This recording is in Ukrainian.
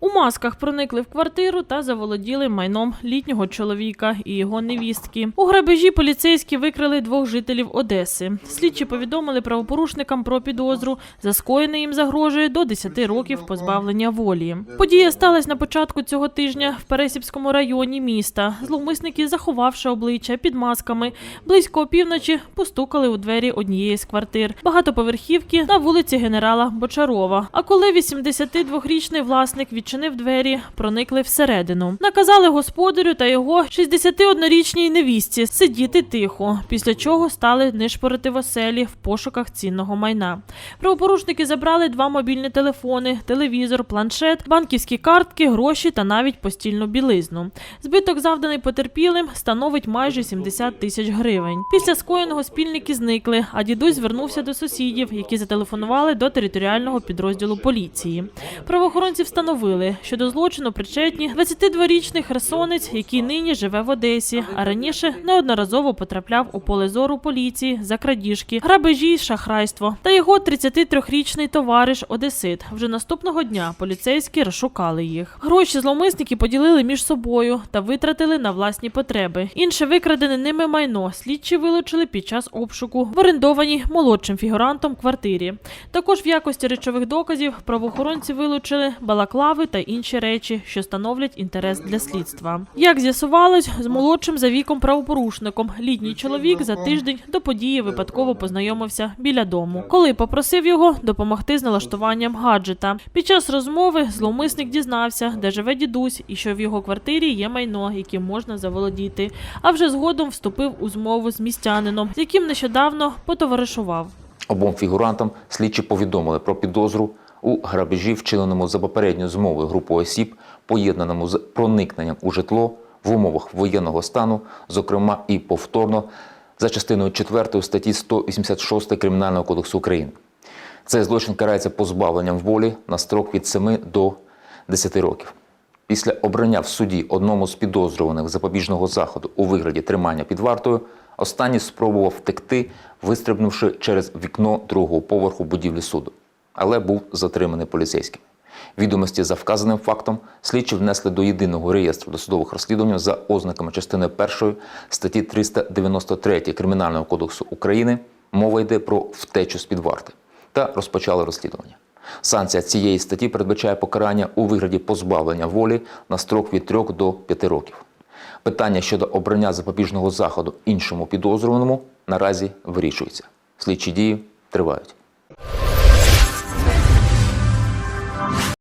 У масках проникли в квартиру та заволоділи майном літнього чоловіка і його невістки. У грабежі поліцейські викрили двох жителів Одеси. Слідчі повідомили правопорушникам про підозру. За скоєне їм загрожує до 10 років позбавлення волі. Подія сталася на початку цього тижня в Пересіпському районі міста. Зловмисники, заховавши обличчя під масками, близько опівночі постукали у двері однієї з квартир багатоповерхівки на вулиці генерала Бочарова. А коли 82-річний власник відчинив двері, проникли всередину. Наказали господарю та його 61-річній невістці сидіти тихо, після чого стали нишпорити в оселі в пошуках цінного майна. Правопорушники забрали два мобільні телефони, телевізор, планшет, банківські картки, гроші та навіть постільну білизну. Збиток, завданий потерпілим, становить майже 70 тисяч гривень. Після скоєного спільники зникли, а дідусь звернувся до сусідів, які зателефонували до територіального підрозділу поліції. Правоохоронці встановили, що до злочину причетні 22-річний херсонець, який нині живе в Одесі, а раніше неодноразово потрапляв у поле зору поліції за крадіжки, грабежі й шахрайство. Та його 33-річний товариш Одесит. Вже наступного дня поліцейські розшукали їх. Гроші зловмисники поділили між собою та витратили на власні потреби. Інше викрадене ними майно слідчі вилучили під час обшуку в орендованій молодшим фігурантом квартирі. Також в якості речових доказів правоохоронці вилучили балаклави та інші речі, що становлять інтерес для слідства. Як з'ясувалось, з молодшим за віком правопорушником літній чоловік за тиждень до події випадково познайомився біля дому, коли попросив його допомогти з налаштуванням гаджета. Під час розмови зловмисник дізнався, де живе дідусь, і що в його квартирі є майно, яким можна заволодіти. А вже згодом вступив у змову з містянином, з яким нещодавно потоваришував. Обом фігурантам слідчі повідомили про підозру у грабежі, вчиненому за попередньою змовою групою осіб, поєднаному з проникненням у житло в умовах воєнного стану, зокрема і повторно за частиною 4 статті 186 Кримінального кодексу України. Цей злочин карається позбавленням волі на строк від 7 до 10 років. Після обрання в суді одному з підозрюваних запобіжного заходу у вигляді тримання під вартою, останній спробував втекти, вистрибнувши через вікно другого поверху будівлі суду, але був затриманий поліцейським. Відомості за вказаним фактом слідчі внесли до єдиного реєстру досудових розслідувань за ознаками частини 1 статті 393 Кримінального кодексу України. Мова йде про втечу з під варти та розпочали розслідування. Санкція цієї статті передбачає покарання у вигляді позбавлення волі на строк від 3 до 5 років. Питання щодо обрання запобіжного заходу іншому підозрюваному наразі вирішується. Слідчі дії тривають.